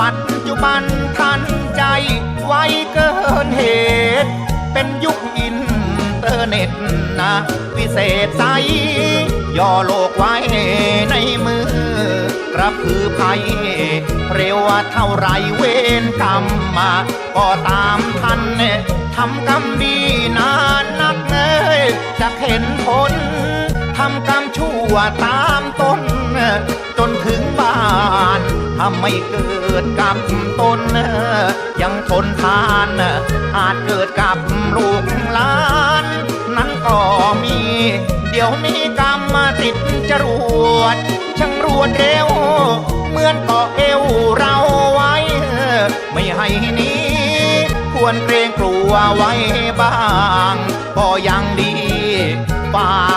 ปัจจุบันทันใจไวเกินเหตุ เป็นยุคอินเทอร์เน็ตนะ วิเศษใสย่อโลกไว้ในมือกระพือภัย เร็วเท่าไรเวรกรรมมา ก็ตามทันทำกรรมดีนานนักเอ้ยจะเห็นผลทำกรรมชั่วตาม ถ้าไม่เกิดกับตน ยังทนทาน อาจเกิดกับลูกหลาน นั้นก็มี เดี๋ยวนี้กรรมมาติดจรวดช่างรวดเร็ว เหมือนเกาะเอวเราไว้ ไม่ให้นี้ ควรเกรงกลัวไว้บ้าง ก็ยังดีฝา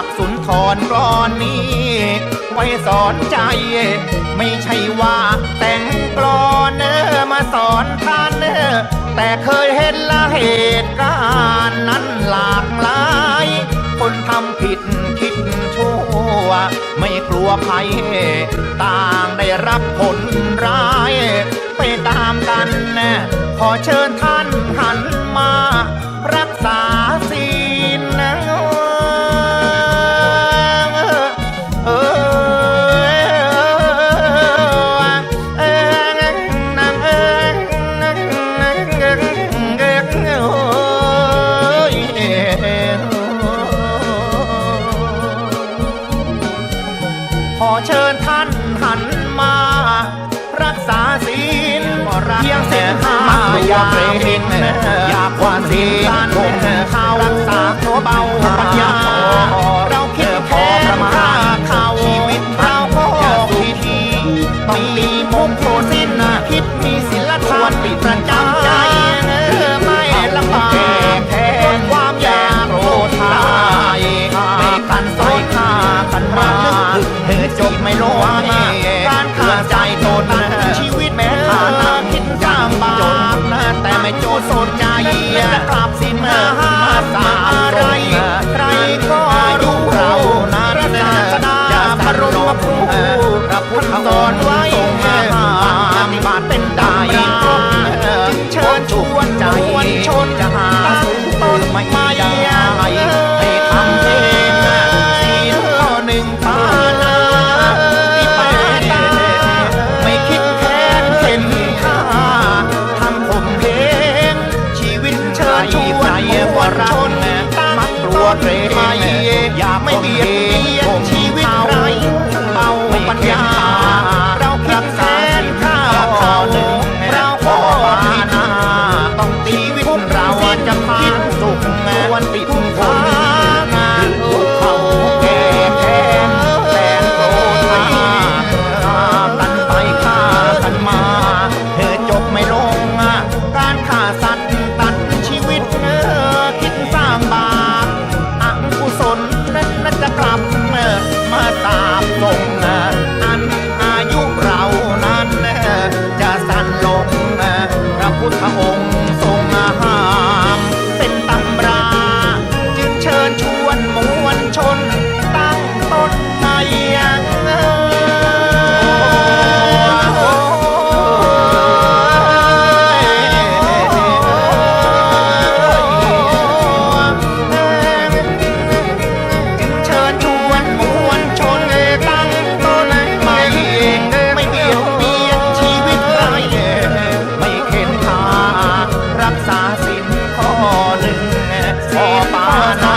กสุนกรอนนี้ ไว้สอนใจ ไม่ใช่ว่าแต่งกลอนเนอมาสอนท่านเนอแต่เคยเห็นละเหตุการณ์นั้นหลากหลาย คนทำผิดคิดชั่ว ไม่กลัวภัย ต่างได้รับผลร้าย ขอเชิญท่านหันมา รักษาศีลเพียงเส้นห้าอย่าเกรงอยาควานศีลคงเข้ารักษาตัวเบาปัญญา โจสนใจ เกรงอย่ไม่เบียด พร Ramana